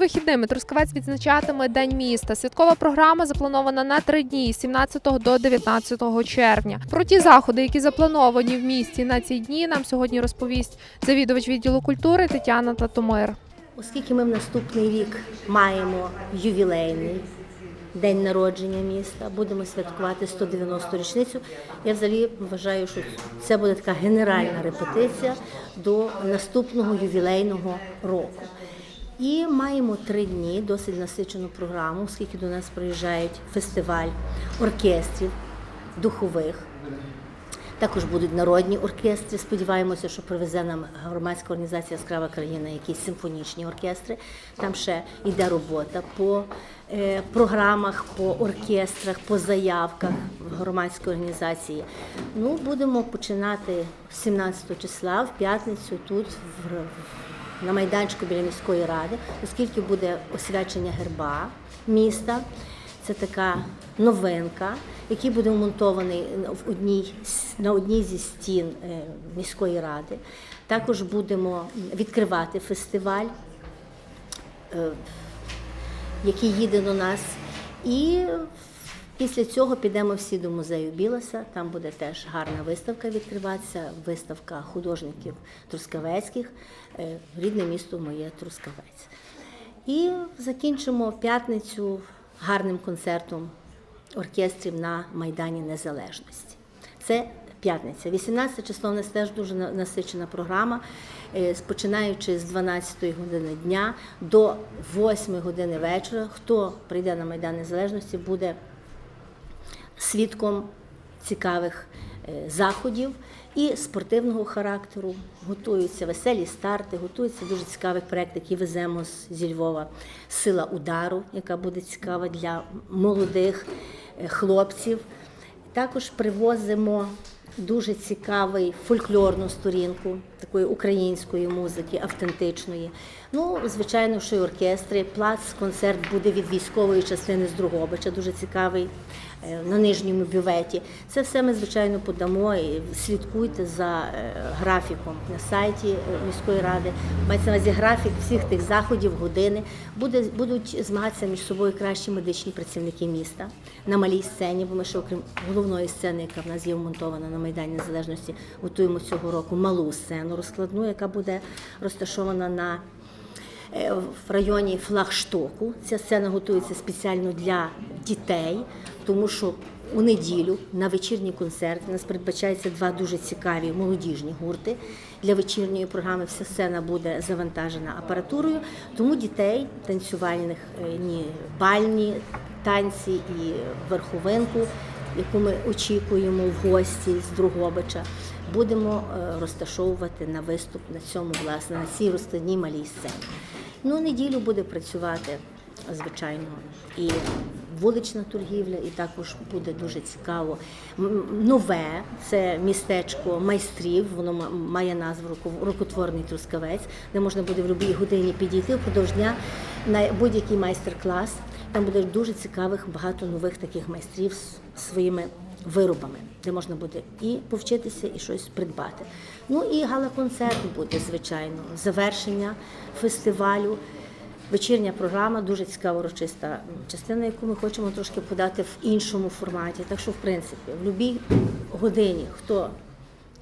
вихідними Трускавець відзначатиме День міста. Святкова програма запланована на три дні з 17 до 19 червня. Про ті заходи, які заплановані в місті на ці дні, нам сьогодні розповість завідувач відділу культури Тетяна Татомир. Оскільки ми в наступний рік маємо ювілейний день народження міста, будемо святкувати 190 річницю. Я взагалі вважаю, що це буде така генеральна репетиція до наступного ювілейного року. І маємо три дні досить насичену програму, оскільки до нас приїжджають фестиваль оркестрів духових. Також будуть народні оркестри. Сподіваємося, що привезе нам громадська організація Яскрава країна якісь симфонічні оркестри. Там ще йде робота по е, програмах, по оркестрах, по заявках громадської організації. Ну, будемо починати 17 числа в п'ятницю тут в, в- на майданчику біля міської ради, оскільки буде освячення герба міста. Це така новинка, який буде вмонтований в одній, на одній зі стін е, міської ради. Також будемо відкривати фестиваль, е, який їде до нас. І після цього підемо всі до музею Білоса. Там буде теж гарна виставка відкриватися, виставка художників Трускавецьких, е, рідне місто моє Трускавець. І закінчимо п'ятницю гарним концертом оркестрів на Майдані Незалежності. Це п'ятниця. 18 число у нас теж дуже насичена програма. Е, Починаючи з 12 години дня до 8 години вечора. Хто прийде на Майдан Незалежності, буде свідком цікавих е, заходів і спортивного характеру. Готуються веселі старти, готується дуже цікавий проект, який веземо зі Львова. Сила удару, яка буде цікава для молодих е, хлопців. Також привозимо дуже цікавий фольклорну сторінку такої української музики, автентичної. Ну, звичайно, що й оркестри. Плац концерт буде від військової частини з Другобича, дуже цікавий е, на нижньому бюветі. Це все ми, звичайно, подамо і слідкуйте за е, графіком на сайті е, міської ради. Мається на увазі графік всіх тих заходів, години. Буде, будуть змагатися між собою кращі медичні працівники міста на малій сцені, бо ми ще окрім головної сцени, яка в нас є вмонтована на Майдані Незалежності, готуємо цього року малу сцену розкладну, яка буде розташована на в районі флагштоку. Ця сцена готується спеціально для дітей, тому що у неділю на вечірній концерт нас передбачається два дуже цікаві молодіжні гурти. Для вечірньої програми вся сцена буде завантажена апаратурою, тому дітей танцювальних е, ні бальні танці і верховинку, яку ми очікуємо в гості з Другобича, будемо е, розташовувати на виступ на цьому власне на цій розкладній малій сцені. Ну, неділю буде працювати, звичайно, і вулична торгівля, і також буде дуже цікаво. Нове це містечко майстрів, воно ма- має назву «Руко- рукотворний трускавець, де можна буде в будь-якій годині підійти впродовж дня на будь-який майстер-клас. Там буде дуже цікавих багато нових таких майстрів з своїми виробами, де можна буде і повчитися, і щось придбати. Ну і гала-концерт буде, звичайно, завершення фестивалю. Вечірня програма, дуже цікава урочиста частина, яку ми хочемо трошки подати в іншому форматі. Так що, в принципі, в будь-якій годині, хто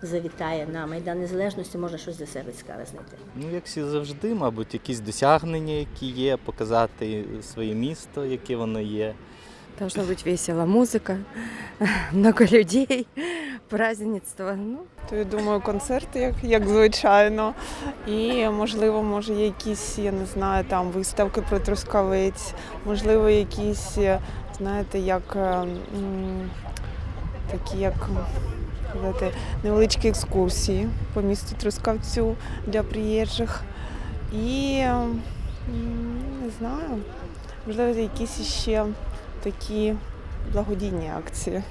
завітає на Майдан Незалежності, може щось для себе цікаве знайти. Ну, як всі завжди, мабуть, якісь досягнення, які є, показати своє місто, яке воно є. Должно быть весело. Музыка, много людей, празднество. Ну, То я думаю, концерти, як, як звичайно. І можливо, може, якісь, я не знаю, там виставки про Трускавець, можливо, якісь, знаєте, як е, такі, як сказати, невеличкі екскурсії по місту Трускавцю для приїжджих. І не знаю, можливо, якісь ще такі благодійні акції.